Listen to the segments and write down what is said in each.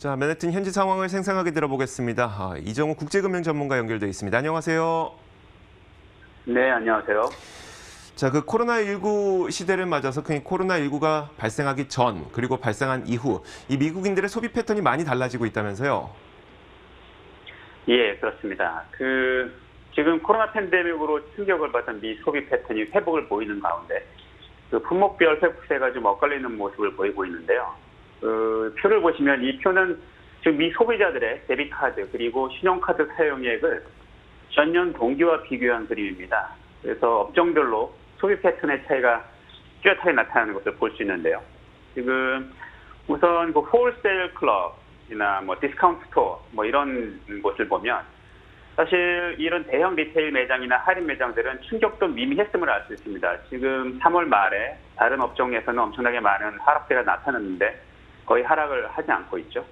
자, 맨해튼 현지 상황을 생생하게 들어보겠습니다. 아, 이정우 국제금융 전문가 연결돼 있습니다. 안녕하세요. 네, 안녕하세요. 자, 그 코로나19 시대를 맞아서 그 코로나19가 발생하기 전 그리고 발생한 이후 이 미국인들의 소비 패턴이 많이 달라지고 있다면서요. 예, 그렇습니다. 그 지금 코로나 팬데믹으로 충격을 받은 미 소비 패턴이 회복을 보이는 가운데 그 품목별 회복세가 좀 엇갈리는 모습을 보이고 있는데요. 그 표를 보시면 이 표는 지금 미 소비자들의 데비카드 그리고 신용카드 사용액을 전년 동기와 비교한 그림입니다. 그래서 업종별로 소비 패턴의 차이가 뚜렷하게 나타나는 것을 볼 수 있는데요. 지금 우선 그 홀세일 클럽이나 뭐 디스카운트 스토어 뭐 이런 곳을 보면 사실 이런 대형 리테일 매장이나 할인 매장들은 충격도 미미했음을 알 수 있습니다. 지금 3월 말에 다른 업종에서는 엄청나게 많은 하락세가 나타났는데 거의 하락을 하지 않고 있죠.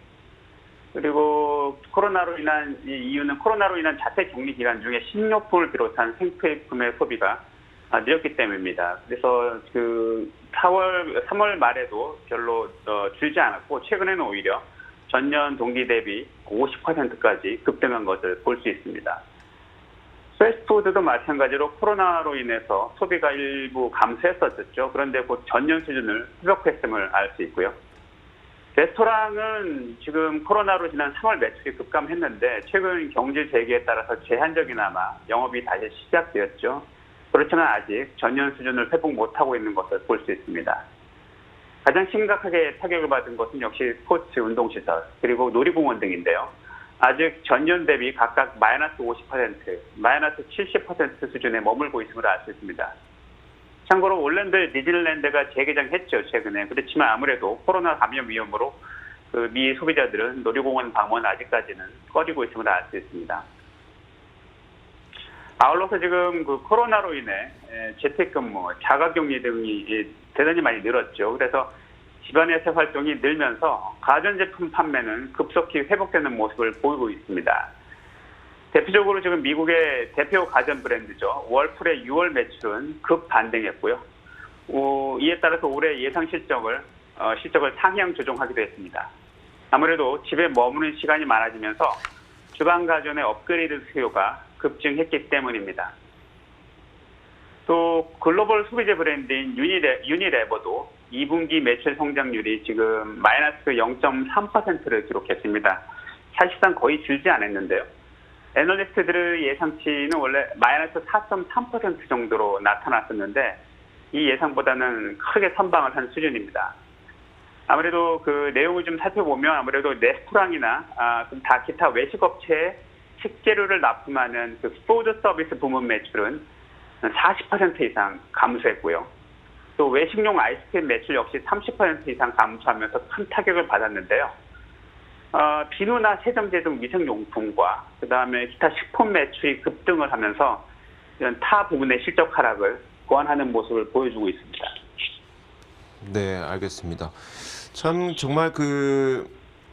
그리고 코로나로 인한 이 이유는 코로나로 인한 자택 격리 기간 중에 식료품을 비롯한 생필품의 소비가 아, 늘었기 때문입니다. 그래서 그 4월 3월 말에도 별로 어, 줄지 않았고 최근에는 오히려 전년 동기 대비 50%까지 급등한 것을 볼 수 있습니다. 패스트푸드도 마찬가지로 코로나로 인해서 소비가 일부 감소했었죠. 그런데 곧 전년 수준을 회복했음을 알 수 있고요. 레스토랑은 지금 코로나로 지난 3월 매출이 급감했는데 최근 경제 재개에 따라서 제한적이나마 영업이 다시 시작되었죠. 그렇지만 아직 전년 수준을 회복 못하고 있는 것을 볼 수 있습니다. 가장 심각하게 타격을 받은 것은 역시 스포츠 운동시설 그리고 놀이공원 등인데요. 아직 전년 대비 각각 마이너스 50%, 마이너스 70% 수준에 머물고 있음을 알 수 있습니다. 참고로 올랜드 디즈니랜드가 재개장했죠 최근에 그렇지만 아무래도 코로나 감염 위험으로 그 미 소비자들은 놀이공원 방문 아직까지는 꺼리고 있음을 알 수 있습니다. 아울러서 지금 그 코로나로 인해 에, 재택근무, 자가격리 등이 이, 대단히 많이 늘었죠. 그래서 집안에서 활동이 늘면서 가전제품 판매는 급속히 회복되는 모습을 보이고 있습니다. 대표적으로 지금 미국의 대표 가전 브랜드죠. 월풀의 6월 매출은 급 반등했고요. 어, 이에 따라서 올해 예상 실적을 어, 실적을 상향 조정하기도 했습니다. 아무래도 집에 머무는 시간이 많아지면서 주방 가전의 업그레이드 수요가 급증했기 때문입니다. 또 글로벌 소비재 브랜드인 유니레, 유니레버도 2분기 매출 성장률이 지금 마이너스 0.3%를 기록했습니다. 사실상 거의 줄지 않았는데요. 애널리스트들의 예상치는 원래 마이너스 4.3% 정도로 나타났었는데 이 예상보다는 크게 선방을 한 수준입니다. 아무래도 그 내용을 좀 살펴보면 아무래도 레스토랑이나 아, 그다 기타 외식 업체에 식재료를 납품하는 그 푸드 서비스 부문 매출은 40% 이상 감소했고요. 또 외식용 아이스크림 매출 역시 30% 이상 감소하면서 큰 타격을 받았는데요. 어, 비누나 세정제 등 위생용품과 그 다음에 기타 식품 매출이 급등을 하면서 이런 타 부분의 실적 하락을 보완하는 모습을 보여주고 있습니다. 네, 알겠습니다. 참 정말 그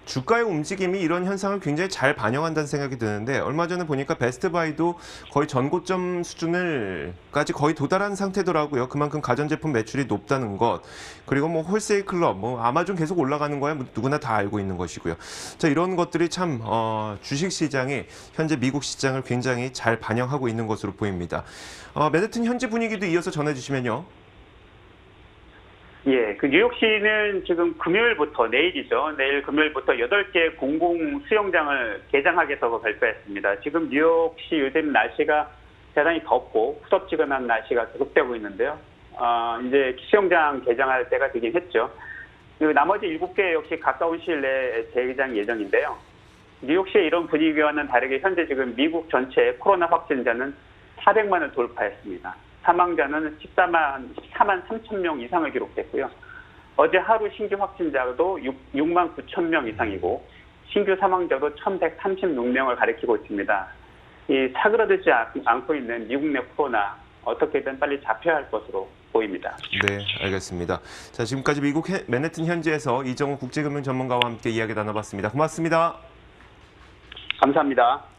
주가의 움직임이 이런 현상을 굉장히 잘 반영한다는 생각이 드는데 얼마 전에 보니까 베스트바이도 거의 전고점 수준을까지 거의 도달한 상태더라고요. 그만큼 가전제품 매출이 높다는 것 그리고 뭐 홀세일 클럽, 뭐 아마존 계속 올라가는 거야 뭐 누구나 다 알고 있는 것이고요. 자 이런 것들이 참 어, 주식 시장이 현재 미국 시장을 굉장히 잘 반영하고 있는 것으로 보입니다. 어, 맨해튼 현지 분위기도 이어서 전해주시면요. 예, 그 뉴욕시는 지금 금요일부터 내일이죠. 내일 금요일부터 8개 공공 수영장을 개장하겠다고 발표했습니다. 지금 뉴욕시 요즘 날씨가 대단히 덥고 후덥지근한 날씨가 계속되고 있는데요. 어, 이제 수영장 개장할 때가 되긴 했죠. 그리고 나머지 7개 역시 가까운 시일 내에 재개장 예정인데요. 뉴욕시의 이런 분위기와는 다르게 현재 지금 미국 전체 코로나 확진자는 400만을 돌파했습니다. 사망자는 14만, 14만 3천 명 이상을 기록했고요. 어제 하루 신규 확진자도 6, 6만 9천 명 이상이고 신규 사망자도 1,136명을 가리키고 있습니다. 이 사그러들지 않- 않고 있는 미국 내 코로나 어떻게든 빨리 잡혀야 할 것으로 보입니다. 네, 알겠습니다. 자, 지금까지 미국 해- 맨해튼 현지에서 이정우 국제금융 전문가와 함께 이야기 나눠봤습니다. 고맙습니다. 감사합니다.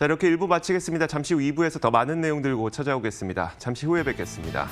자, 이렇게 1부 마치겠습니다. 잠시 후 2부에서 더 많은 내용 들고 찾아오겠습니다. 잠시 후에 뵙겠습니다.